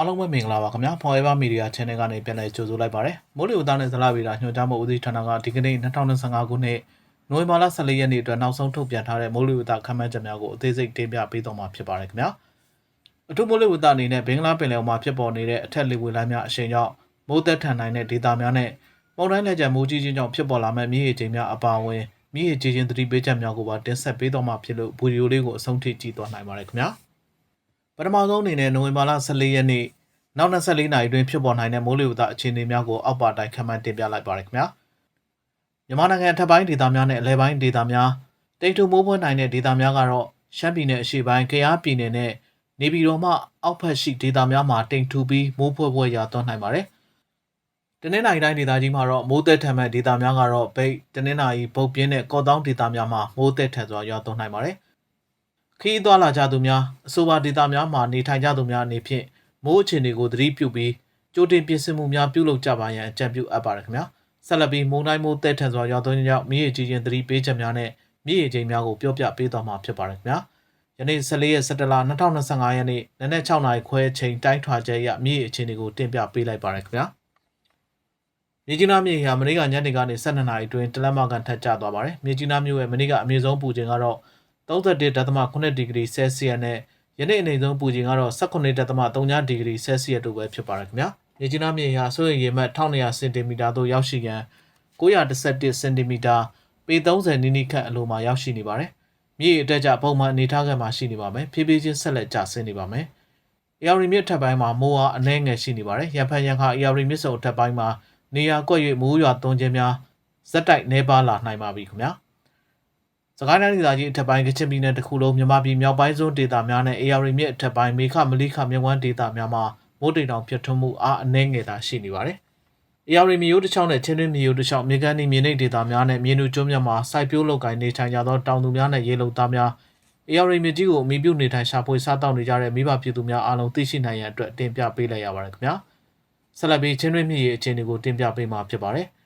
အားလုံးပဲမင်္ဂလာပါခင်ဗျာ Forever Media Channel ကနေပြန်လည်ကြိုဆိုလိုက်ပါရစေမိုးလေဝသနဲ့ဇလဗေဒညွှန်ကြားမှုဦးစီးဌာနကဒီကနေ့2025ခုနှစ်နိုဝင်ဘာလ14ရက်နေ့အတွက်နောက်ဆုံးထုတ်ပြန်ထားတဲ့မိုးလေဝသခန့်မှန်းချက်များကိုအသေးစိတ်တင်ပြပေးသွားမှာဖြစ်ပါတယ်ခင်ဗျာအထူးမိုးလေဝသအနေနဲ့ဘင်္ဂလားပင်လယ်အော်မှာဖြစ်ပေါ်နေတဲ့အထက်လေဝေလိုင်းများအရှိန်ကြောင့်မိုးသက်ထန်နိုင်တဲ့ဒေသများနဲ့မုန်တိုင်းလက်ကျန်မိုးကြီးခြင်းကြောင့်ဖြစ်ပေါ်လာမဲ့မြစ်ရေချိန်များအပါအဝင်မြစ်ရေကြီးခြင်းသတိပေးချက်များကိုပါတင်ဆက်ပေးသွားမှာဖြစ်လို့ဗီဒီယိုလေးကိုအဆုံးထိကြည့်သွားနိုင်ပါတယ်ခင်ဗျာ ပထမဆုံးအနေနဲ့နိုဝင်ဘာလ14ရက်နေ့နောက်24နာရီတွင်ဖြစ်ပေါ်နိုင်တဲ့မိုးလေဝသအခြေအနေများကိုအောက်ပါတိုင်းခန့်မှန်းတင်ပြလိုက်ပါရခင်ဗျာမြန်မာနိုင်ငံအထက်ပိုင်းဒေသများနဲ့အလဲပိုင်းဒေသများတိမ်ထူမိုးပွင့်နိုင်တဲ့ဒေသများကတော့ရှမ်းပြည်နယ်အရှေ့ပိုင်းကယားပြည်နယ်နဲ့နေပြည်တော်မှအောက်ဖက်ရှိဒေသများမှာတိမ်ထူပြီးမိုးဖွဲဖွဲရွာသွန်းနိုင်ပါတယ်တနင်္လာရီတိုင်းဒေသကြီးမှာတော့မိုးသက်ထန်မဲ့ဒေသများကတော့ဗိတ်တနင်္လာရီပုတ်ပြင်းတဲ့ကော့တောင်းဒေသများမှာမိုးသက်ထန်စွာရွာသွန်းနိုင်ပါတယ် ခရီးသွားလာကြသူများအဆိုပါဒေသများမှာနေထိုင်ကြသူများအနေဖြင့်မိုးအခြေအနေကိုသတိပြုပြီးကြိုတင်ပြင်ဆင်မှုများပြုလုပ်ကြပါရန်အကြံပြုအပ်ပါတယ်ခင်ဗျာဆက်လက်ပြီးမုန်တိုင်းမိုးတဲထန်စွာရောက်သွင်းကြောင့်မြစ်ရေကြီးခြင်းသတိပေးချက်များနဲ့မြစ်ရေချိန်များကိုပြောပြပေးသွားမှာဖြစ်ပါတယ်ခင်ဗျာယနေ့14ရက်17လ2025ရက်နေ့နနက်6နာရီခွဲချိန်တိုင်းထွာချက်ရမြစ်ရေအခြေအနေကိုတင်ပြပေးလိုက်ပါတယ်ခင်ဗျာမြေကြီးနားမြေဟာမနေ့ကညနေကနေ12နာရီအတွင်းတလက်မကန်ထက်ကျသွားပါတယ်မြေကြီးနားမြို့ရဲ့မနေ့ကအမြင့်ဆုံးပူချိန်ကတော့ 31.8ဒီဂရီဆဲလ်စီယပ်နဲ့ယနေ့အနေဆုံးပူချိန်ကတော့18.3ဒီဂရီဆဲလ်စီယပ်တို့ပဲဖြစ်ပါတယ်ခင်ဗျာမြေကြီးနားမြေဟာဆိုရင်ရေမှတ်1200စင်တီမီတာသို့ရောက်ရှိရန်917စင်တီမီတာပေ30နီးနီးခန့်အလိုမှာရောက်ရှိနေပါတယ်မြေအတက်ကြပုံမှန်အနေထားကမှာရှိနေပါမယ်ဖြည်းဖြည်းချင်းဆက်လက်ကျဆင်းနေပါမယ်အေယာရီမြစ်ထပ်ပိုင်းမှာမိုးအားအနှဲငယ်ရှိနေပါတယ်ရန်ဖန်ရန်ခါအေယာရီမြစ်စုံထပ်ပိုင်းမှာနေရာကွက်၍မိုးရွာသွန်းခြင်းများဇက်တိုက်နေပါလာနိုင်ပါပြီခင်ဗျာ စကိုင်းတိုင်းဒေသကြီးအထက်ပိုင်းကချင်ပြည်နယ်တစ်ခုလုံးမြန်မာပြည်မြောက်ပိုင်းစွန်းဒေသများနဲ့ AR မြစ်အထက်ပိုင်းမေခမလိခမြဝန်းဒေသများမှာမိုးတိမ်တောင်ပြတ်ထွန်းမှုအားအနည်းငယ်သာရှိနေပါတယ်။ AR မြို့တစ်ချောင်းနဲ့ချင်းတွင်းမြို့တစ်ချောင်းမြေကန်နီမြေနိတ်ဒေသများနဲ့မြေနူကျွန်းများမှာစိုက်ပျိုးလုပ်ကိုင်နေထိုင်ကြသောတောင်သူများနဲ့ရေလုံသားများ AR မြစ်ကြီးကိုအမိပြုနေထိုင်ရှာဖွေစားတောက်နေကြတဲ့မိဘပြည်သူများအားလုံးသိရှိနိုင်ရန်အတွက်တင်ပြပေးလိုက်ရပါတယ်ခင်ဗျာ။ဆက်လက်ပြီးချင်းတွင်းမြစ်ရဲ့အခြေအနေကိုတင်ပြပေးမှာဖြစ်ပါတယ်။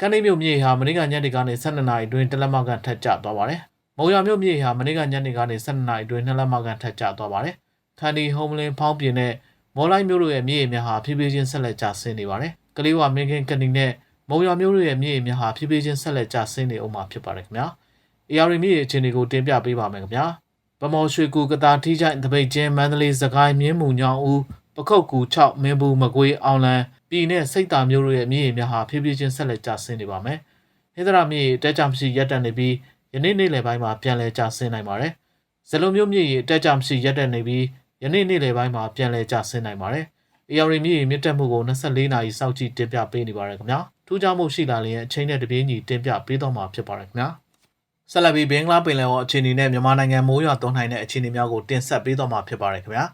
ကန်နေမြို့မြေဟာမနေ့ကညနေကနေ12နာရီအတွင်းတလက်မကန်ထက်ကျသွားပါတယ်။မုံရမြို့မြေဟာမနေ့ကညနေကနေ12နာရီအတွင်းနှစ်လက်မကန်ထက်ကျသွားပါတယ်။ခန္ဒီဟုံးမလင်းဖောင်းပြင်းနဲ့မော်လိုက်မြို့တို့ရဲ့မြေရေများဟာဖြည်းဖြည်းချင်းဆက်လက်ကျဆင်းနေပါတယ်။ကလေးဝမင်းကင်းကန်ဒီနဲ့မုံရမြို့တို့ရဲ့မြေရေများဟာဖြည်းဖြည်းချင်းဆက်လက်ကျဆင်းနေအောင်မှာဖြစ်ပါတယ်ခင်ဗျာ။ AR မြေရေအခြေအနေကိုတင်ပြပေးပါမယ်ခင်ဗျာ။ဗမော်ရွှေကူကတာထီးချိုင်တပိတ်ချင်းမန္တလေးစကိုင်းမြင်းမူညောင်ဦးပခုတ်ကူ6မင်းဘူးမကွေးအောင်လန် ပြည်နဲ့စိတ်တာမျိုးတို့ရဲ့မြေရေများဟာဖြည်းဖြည်းချင်းဆက်လက်ကျဆင်းနေပါမယ်။ဟိဒရာမြေရေတဲကြမရှိရက်တက်နေပြီးယနေ့နေ့လယ်ပိုင်းမှာပြန်လည်ကျဆင်းနိုင်ပါတယ်။ဇလုံမျိုးမြေရေတဲကြမရှိရက်တက်နေပြီးယနေ့နေ့လယ်ပိုင်းမှာပြန်လည်ကျဆင်းနိုင်ပါတယ်။ AR မြေရေမြင့်တက်မှုကို24နာရီစောင့်ကြည့်တင်ပြပေးနေပါတယ်ခင်ဗျာ။ထူးခြားမှုရှိလာရင်အချိန်နဲ့တပြေးညီတင်ပြပေးတော့မှာဖြစ်ပါတယ်ခင်ဗျာ။ဆက်လက်ပြီးဘင်္ဂလားပင်လယ်အော်အခြေအနေနဲ့မြန်မာနိုင်ငံမိုးရွာသွန်းနိုင်တဲ့အခြေအနေများကိုတင်ဆက်ပေးသွားမှာဖြစ်ပါတယ်ခင်ဗျာ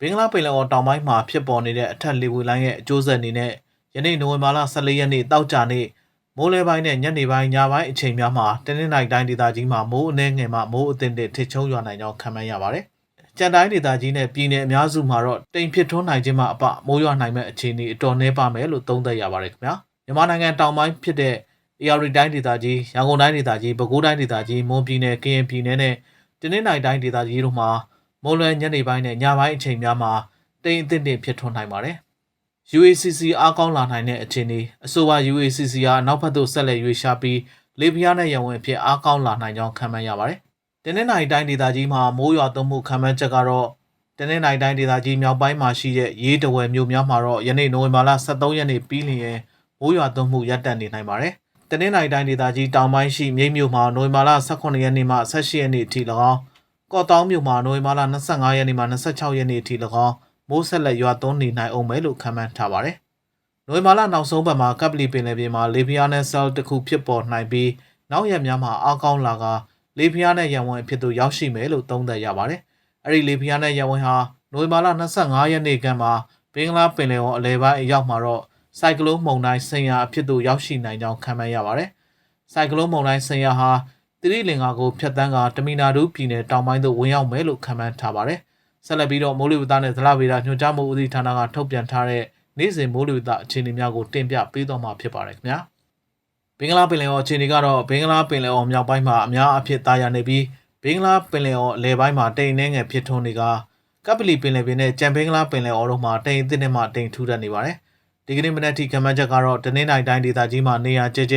ဘင်္ဂလားပင်လယ်အော်တောင်ပိုင်းမှာဖြစ်ပေါ်နေတဲ့အထက်လေဝေလိုင်းရဲ့အကျိုးဆက်အနေနဲ့ယနေ့နိုဝင်ဘာလ14ရက်နေ့တောက်ကြနေ့မိုးလဲပိုင်းနဲ့ညနေပိုင်းညပိုင်းအချိန်များမှာတနင်္လာရီတိုင်းဒေသကြီးမှာမိုးအနှဲငယ်မှမိုးအသင့်တဲ့ထစ်ချုံရွာနိုင်ကြောင်းခန့်မှန်းရပါတယ်ကြံတိုင်းဒေသကြီးနဲ့ပြည်내အများစုမှာတော့တိမ်ဖြစ်ထွန်းနိုင်ခြင်းမှအပမိုးရွာနိုင်မဲ့အခြေအနေအတော်နှဲပါမယ်လို့သုံးသပ်ရပါတယ်ခင်ဗျာမြန်မာနိုင်ငံတောင်ပိုင်းဖြစ်တဲ့ AR တိုင်းဒေသကြီးရန်ကုန်တိုင်းဒေသကြီးပဲခူးတိုင်းဒေသကြီးမွန်ပြည်နယ်ကရင်ပြည်နယ်နဲ့တနင်္သာရီတိုင်းဒေသကြီးတို့မှာ မိုးလွယ်ညနေပိုင်းနဲ့ညပိုင်းအချိန်များမှာတိမ်အသင့်တင်ဖြစ်ထွန်းနိုင်ပါတယ်။ UACC အားကောင်းလာနိုင်တဲ့အခြေအနေအဆိုပါ UACC အားနောက်ဘက်သို့ဆက်လက်ရွေ့ရှားပြီးလေပြင်းနဲ့ရံဝင်ဖြစ်အားကောင်းလာနိုင်ကြောင်းခန့်မှန်းရပါတယ်။တနင်္သာရီတိုင်းဒေသကြီးမှာမိုးရွာသွန်းမှုခန့်မှန်းချက်ကတော့တနင်္သာရီတိုင်းဒေသကြီးမြောက်ပိုင်းမှာရှိတဲ့ရေးတဝယ်မြို့များမှာတော့ယနေ့နိုဝင်ဘာလ23ရက်နေ့ပြီးလျင်မိုးရွာသွန်းမှုရပ်တန့်နေနိုင်ပါတယ်။တနင်္သာရီတိုင်းဒေသကြီးတောင်ပိုင်းရှိမြိတ်မြို့မှာနိုဝင်ဘာလ18ရက်နေ့မှ18ရက်နေ့အထိ၎င်း ကော့တောင်းမြို့မှာနိုဝင်ဘာလ25ရက်နေ့မှ26ရက်နေ့အထိ၎င်းမိုးဆက်လက်ရွာသွန်းနေနိုင်အောင်မယ်လို့ခန့်မှန်းထားပါတယ်။နိုဝင်ဘာလနောက်ဆုံးပတ်မှာကပ်ပလီပင်လယ်ပြင်မှာလေပြင်းနဲ့ဆဲလ်တစ်ခုဖြစ်ပေါ်နိုင်ပြီးနောက်ရက်များမှာအားကောင်းလာကလေပြင်းနဲ့ရံဝင်အဖြစ်သို့ရောက်ရှိမယ်လို့သုံးသပ်ရပါတယ်။အဲ့ဒီလေပြင်းနဲ့ရံဝင်ဟာနိုဝင်ဘာလ25ရက်နေ့ကမှဘင်္ဂလားပင်လယ်အော်အလဲပိုင်းအရောက်မှာတော့စိုက်ကလုန်းမုန်တိုင်းဆင်ယာအဖြစ်သို့ရောက်ရှိနိုင်ကြောင်းခန့်မှန်းရပါတယ်။စိုက်ကလုန်းမုန်တိုင်းဆင်ယာဟာ တိရိလင်္ကာကိုဖျက်တမ်းကတမီနာဒူးပြည်နယ်တောင်ပိုင်းသို့ဝင်ရောက်မယ်လို့ခန့်မှန်းထားပါတယ်။ဆက်လက်ပြီးတော့မိုးလေဝသနဲ့ဇလဗေဒညွှန်ကြားမှုဦးစီးဌာနကထုတ်ပြန်ထားတဲ့နေ့စဉ်မိုးလေဝသအခြေအနေများကိုတင်ပြပေးသွားမှာဖြစ်ပါတယ်ခင်ဗျာ။ဘင်္ဂလားပင်လယ်အော်အခြေအနေကတော့ဘင်္ဂလားပင်လယ်အော်မြောက်ပိုင်းမှာအများအဖြစ်သားရနေပြီးဘင်္ဂလားပင်လယ်အော်အလယ်ပိုင်းမှာတိမ်နှဲငယ်ဖြစ်ထွန်းနေကကကပလီပင်လယ်ပြင်နဲ့ကြံပင်းကလားပင်လယ်အော်တို့မှာတိမ်အသစ်နဲ့မှတိမ်ထူထပ်နေပါတယ်။ဒီကနေ့မနက်ထိကမ္ဘာချက်ကတော့တနင်္လာတိုင်းဒေသကြီးမှာနေရာကျကျ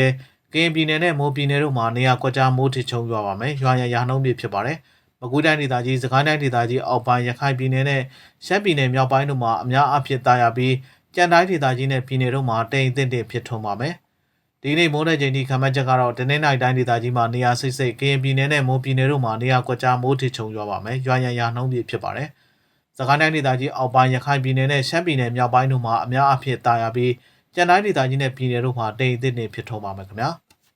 ကရင်ပြည်နယ်နဲ့မိုးပြည်နယ်တို့မှာနေရာကွက်ကြားမိုးထချုံရွာပါမယ်။ရွာရရာနှုံးပြဖြစ်ပါတယ်။မကွေးတိုင်းဒေသကြီးစကိုင်းတိုင်းဒေသကြီးအောက်ပိုင်းရခိုင်ပြည်နယ်နဲ့ရှမ်းပြည်နယ်မြောက်ပိုင်းတို့မှာအများအပြားတာယာပြီးကြံတိုင်းဒေသကြီးနဲ့ပြည်နယ်တို့မှာတိမ်အသစ်တွေဖြစ်ထွန်းပါမယ်။ဒီနေ့မိုးတဲ့ချိန်ထိခန့်မှန်းချက်ကတော့တနင်္လာတိုင်းဒေသကြီးမှာနေရာစိတ်စိတ်ကရင်ပြည်နယ်နဲ့မိုးပြည်နယ်တို့မှာနေရာကွက်ကြားမိုးထချုံရွာပါမယ်။ရွာရရာနှုံးပြဖြစ်ပါတယ်။စကိုင်းတိုင်းဒေသကြီးအောက်ပိုင်းရခိုင်ပြည်နယ်နဲ့ရှမ်းပြည်နယ်မြောက်ပိုင်းတို့မှာအများအပြားတာယာပြီး ကြံတိုင်းဒေသကြီးနဲ့ပြည်နယ်တို့မှာတိမ်အသစ်တွေဖြစ်ထွန်းပါမယ်ခင်ဗျာ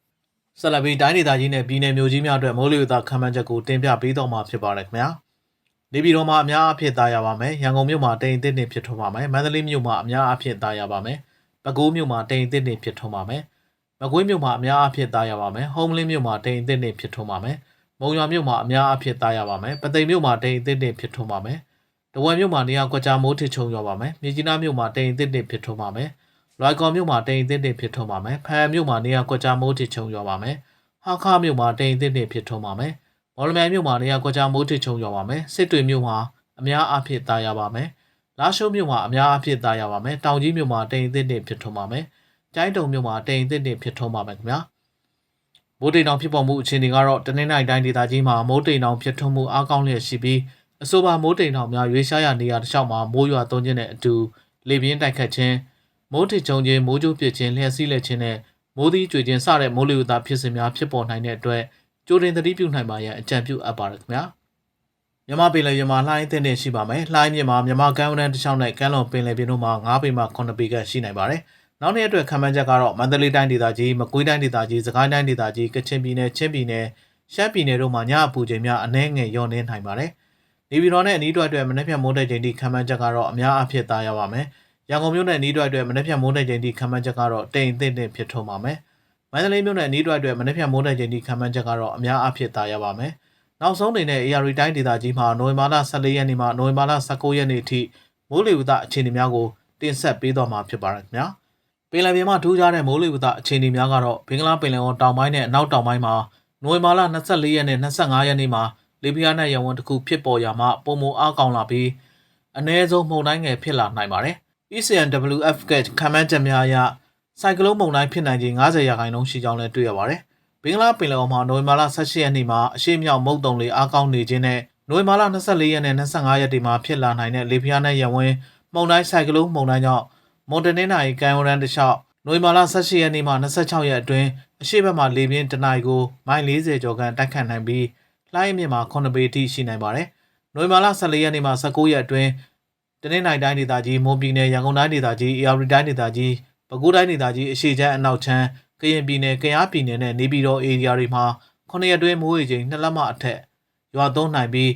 ။ဆက်လက်ပြီးတိုင်းဒေသကြီးနဲ့ပြည်နယ်မျိုးကြီးများအတွက်မိုးလေဝသခန့်မှန်းချက်ကိုတင်ပြပေးတော့မှာဖြစ်ပါတယ်ခင်ဗျာ။နေပြည်တော်မှာအများအပြားတာယာပါမယ်။ရန်ကုန်မြို့မှာတိမ်အသစ်တွေဖြစ်ထွန်းပါမယ်။မန္တလေးမြို့မှာအများအပြားတာယာပါမယ်။ပဲခူးမြို့မှာတိမ်အသစ်တွေဖြစ်ထွန်းပါမယ်။မကွေးမြို့မှာအများအပြားတာယာပါမယ်။ဟုံးမလင်းမြို့မှာတိမ်အသစ်တွေဖြစ်ထွန်းပါမယ်။မုံရွာမြို့မှာအများအပြားတာယာပါမယ်။ပသိမ်မြို့မှာတိမ်အသစ်တွေဖြစ်ထွန်းပါမယ်။တဝယ်မြို့မှာနေရာကွက်ကြားမိုးထချုံရွာပါမယ်။မြကြီးနားမြို့မှာတိမ်အသစ်တွေဖြစ်ထွန်းပါမယ်။ လွိုင်ကော်မြို့မှာတိမ်အသစ်တွေဖြစ်ထွန်းပါမယ်။ဖန်မြို့မှာနေရာကွက်ကြားမိုးထချုံရွာပါမယ်။ဟာခါမြို့မှာတိမ်အသစ်တွေဖြစ်ထွန်းပါမယ်။မော်လမြိုင်မြို့မှာနေရာကွက်ကြားမိုးထချုံရွာပါမယ်။စစ်တွေမြို့မှာအများအပြားတာယာပါမယ်။လာရှိုးမြို့မှာအများအပြားတာယာပါမယ်။တောင်ကြီးမြို့မှာတိမ်အသစ်တွေဖြစ်ထွန်းပါမယ်။ကျိုင်းတုံမြို့မှာတိမ်အသစ်တွေဖြစ်ထွန်းပါမယ်ခင်ဗျာ။မိုးတိမ်တောင်ဖြစ်ပေါ်မှုအခြေအနေကတော့တနင်္လာရီတိုင်းဒေသကြီးမှာမိုးတိမ်တောင်ဖြစ်ထွန်းမှုအားကောင်းလျက်ရှိပြီးအဆိုပါမိုးတိမ်တောင်များရွေးရှားရနေရာတစ်လျှောက်မှာမိုးရွာသွန်းခြင်းနဲ့အတူလေပြင်းတိုက်ခတ်ခြင်း မိုးထစ်ချုံခြင်းမိုးကြိုးပစ်ခြင်းလျှက်စီးလက်ခြင်းနဲ့မိုးသီးကြွေခြင်းစတဲ့မိုးလေဝသဖြစ်စဉ်များဖြစ်ပေါ်နိုင်တဲ့အတွက်ကြိုတင်သတိပြုနိုင်ပါရန်အကြံပြုအပ်ပါတယ်ခင်ဗျာမြမပင်လယ်ပြင်မှာလှိုင်းအသင့်နဲ့ရှိပါမယ်လှိုင်းမြင့်မှာမြမကမ်းဝရန်တစ်ချောင်းနဲ့ကမ်းလွန်ပင်လယ်ပြင်တို့မှာ9ပေမှ9ပေကရှိနိုင်ပါတယ်နောက်နေ့အတွက်ခံမှန်းချက်ကတော့မန္တလေးတိုင်းဒေသကြီးမကွေးတိုင်းဒေသကြီးစကိုင်းတိုင်းဒေသကြီးကချင်ပြည်နယ်ချင်းပြည်နယ်ရှမ်းပြည်နယ်တို့မှာညအပူချိန်များအနည်းငယ်လျော့နေနိုင်ပါတယ်နေပြည်တော်နဲ့အနီးတွက်အတွက်မနေ့ဖြန်မိုးတဲ့ချိန်ထိခံမှန်းချက်ကတော့အများအဖြစ်သားရပါမယ် ရန်ကုန်မြို့နယ်အနီးတွက်အတွက်မနေ့ဖြန်မိုးတဲ့ချိန်ထိခံမှန်းချက်ကတော့တိမ်အသင့်တင်ဖြစ်ထွန်းပါမယ်မန္တလေးမြို့နယ်အနီးတွက်အတွက်မနေ့ဖြန်မိုးတဲ့ချိန်ထိခံမှန်းချက်ကတော့အများအဖြစ်သားရပါမယ်နောက်ဆုံးအနေနဲ့ AR တိုင်းဒေသကြီးမှာနိုဝင်ဘာလ14ရက်နေ့မှနိုဝင်ဘာလ19ရက်နေ့ထိမိုးလေဝသအခြေအနေများကိုတင်ဆက်ပေးတော့မှာဖြစ်ပါတယ်ခင်ဗျာပင်လယ်ပြင်မှာထူးခြားတဲ့မိုးလေဝသအခြေအနေများကတော့ဘင်္ဂလားပင်လယ်အော်တောင်ပိုင်းနဲ့အနောက်တောင်ပိုင်းမှာနိုဝင်ဘာလ24ရက်နဲ့25ရက်နေ့မှာလေပြင်းနဲ့ရဝန်းတစ်ခုဖြစ်ပေါ်ရာမှပုံမအားကောင်းလာပြီးအ ਨੇ ဆုံးမုန်တိုင်းငယ်ဖြစ်လာနိုင်ပါတယ်။ ECNWF ကခံမှန်းချက်များအရစိုက်ကလုန်းမုန်တိုင်းဖြစ်နိုင်ခြင်း90ရာခိုင်နှုန်းရှိကြောင်းလည်းတွေ့ရပါတယ်။ဘင်္ဂလားပင်လယ်အော်မှာနိုဝင်ဘာလ18ရက်နေ့မှာအရှိမြောက်မုတ်တုံလေအားကောင်းနေခြင်းနဲ့နိုဝင်ဘာလ24ရက်နဲ့25ရက်နေ့မှာဖြစ်လာနိုင်တဲ့လေပြင်းနဲ့ရဝန်းမုန်တိုင်းစိုက်ကလုန်းမုန်တိုင်းကြောင့်မွန်တနင်္သာရီကမ်းရိုးတန်းတစ်လျှောက်နိုဝင်ဘာလ18ရက်နေ့မှ26ရက်အတွင်းအရှိဘက်မှလေပြင်းတနင်္ဂနွေကိုမိုင်40ကျော်ခန့်တိုက်ခတ်နိုင်ပြီးလှိုင်းမြင့်မှာ9ပေထိရှိနိုင်ပါတယ်။နိုဝင်ဘာလ14ရက်နေ့မှ19ရက်အတွင်း တနင်္လာရီတိုင်းဒေသကြီးမွန်ပြည်နယ်ရန်ကုန်တိုင်းဒေသကြီးအေရဝတီတိုင်းဒေသကြီးပဲခူးတိုင်းဒေသကြီးအရှေ့ချမ်းအနောက်ချမ်းကရင်ပြည်နယ်ကယားပြည်နယ်နဲ့နေပြည်တော်အေရီယာတွေမှာ9ရက်အတွင်းမိုးရေချိန်2လက်မအထက်ရွာသွန်းနိုင်ပြီး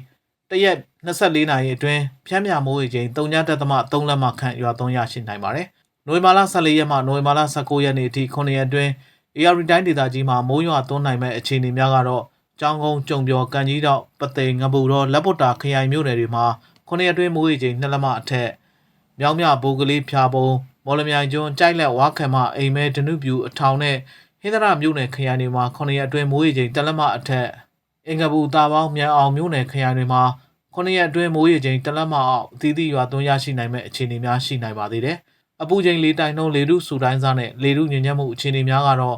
တရက်24နာရီအတွင်းဖြန်းမြမိုးရေချိန်3.3လက်မခန့်ရွာသွန်းရရှိနိုင်ပါတယ်။နိုဝင်ဘာလ14ရက်မှနိုဝင်ဘာလ19ရက်နေ့အထိ9ရက်အတွင်းအေရဝတီတိုင်းဒေသကြီးမှာမိုးရွာသွန်းနိုင်မဲ့အခြေအနေများကတော့ကျောင်းကုန်းကြုံပြော်ကန်ကြီးတော့ပသိမ်ငပူတော့လက်ပုတ်တာခရိုင်မြို့နယ်တွေမှာ ခုနှစ်အတွင်းမိုးရေချိန်2လက်မအထက်မြောင်းမြဘိုးကလေးဖြာပုံမော်လမြိုင်ကျွန်းကြိုက်လက်ဝါခမအိမ်မဲဒနုပြူအထောင်နဲ့ဟင်းသရမြို့နယ်ခရိုင်တွေမှာခုနှစ်အတွင်းမိုးရေချိန်2လက်မအထက်အင်္ဂပူတာပေါင်းမြန်အောင်မြို့နယ်ခရိုင်တွေမှာခုနှစ်အတွင်းမိုးရေချိန်2လက်မအောက်အသီးသီးရွာသွန်းရရှိနိုင်မဲ့အခြေအနေများရှိနိုင်ပါသေးတယ်အပူချိန်လေးတိုင်နှုန်းလေထုစူတိုင်းစားနဲ့လေထုညဉ့်ညက်မှုအခြေအနေများကတော့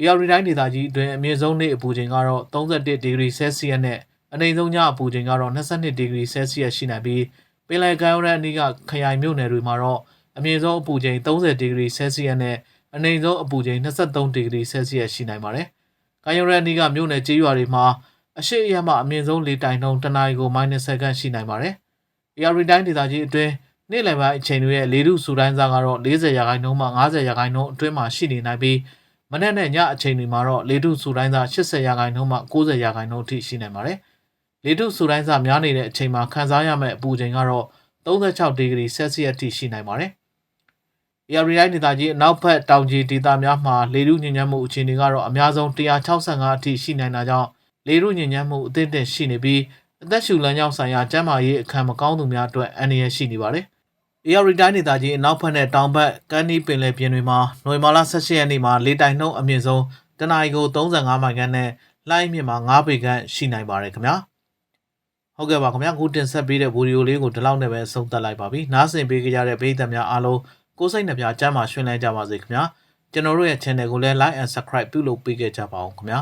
AR တိုင်းဒေသကြီးအတွင်းအမြင့်ဆုံးနေ့အပူချိန်ကတော့31ဒီဂရီဆဲဆီယပ်နဲ့ အနိမ့်ဆုံးညအပူချိန်ကတော့22ဒီဂရီဆဲဆီယပ်ရှိနိုင်ပြီးပင်လယ်ကမ်းရိုးတန်းအနီးကခရိုင်မြို့နယ်တွေမှာတော့အမြင့်ဆုံးအပူချိန်30ဒီဂရီဆဲဆီယပ်နဲ့အနိမ့်ဆုံးအပူချိန်23ဒီဂရီဆဲဆီယပ်ရှိနိုင်ပါတယ်။ကမ်းရိုးတန်းအနီးကမြို့နယ်ကျေးရွာတွေမှာအရှိအရမှအမြင့်ဆုံးလေတိုင်နှုန်းတနအီကို -7 ခန့်ရှိနိုင်ပါတယ်။ AR တိုင်းဒေသကြီးအတွင်းနေ့လယ်ပိုင်းအချိန်တွေရဲ့လေထုစူတိုင်းစားကတော့40ရာခိုင်နှုန်းမှ50ရာခိုင်နှုန်းအတွင်းမှာရှိနေနိုင်ပြီးမနေ့နဲ့ညအချိန်တွေမှာတော့လေထုစူတိုင်းစာ80ရာခိုင်နှုန်းမှ90ရာခိုင်နှုန်းအထိရှိနိုင်ပါတယ်။ လေထုစူတိုင်းစာများနေတဲ့အချိန်မှာခံစားရမယ့်အပူချိန်ကတော့36ဒီဂရီဆဲဆီယပ်အထိရှိနိုင်ပါတယ်။ AR ရိုင်းဒေသကြီးအနောက်ဘက်တောင်ကြီးဒေသများမှာလေထုညဉ့်ညမ်းမှုအခြေအနေကတော့အများဆုံး165အထိရှိနိုင်တာကြောင့်လေထုညဉ့်ညမ်းမှုအသင့်တင့်ရှိနေပြီးအသက်ရှူလမ်းကြောင်းဆိုင်ရာကျန်းမာရေးအခမ်းမကောင်းသူများအတွက်အန္တရာယ်ရှိနေပါတယ်။ AR တိုင်းဒေသကြီးအနောက်ဘက်နဲ့တောင်ဘက်ကမ်းနီးပင်လယ်ပြင်တွေမှာနိုဝင်ဘာလ18ရက်နေ့မှာလေတိုင်နှုန်းအမြင့်ဆုံးတနအီကို35မိုင်ခန့်နဲ့လှိုင်းမြင့်မှာ9ပေခန့်ရှိနိုင်ပါတယ်ခင်ဗျာ ဟုတ်ကဲ့ပါခင်ဗျာခုတင်ဆက်ပေးတဲ့ဗီဒီယိုလေးကိုဒီလောက်နဲ့ပဲဆုံးသက်လိုက်ပါပြီနားဆင်ပေးကြရတဲ့ပရိသတ်များအားလုံးကိုယ်စိတ်နှပြကျမ်းမာရွှင်လန်းကြပါစေခင်ဗျာကျွန်တော်တို့ရဲ့ channel ကိုလည်း like and subscribe ပြုလုပ်ပေးခဲ့ကြပါအောင်ခင်ဗျာ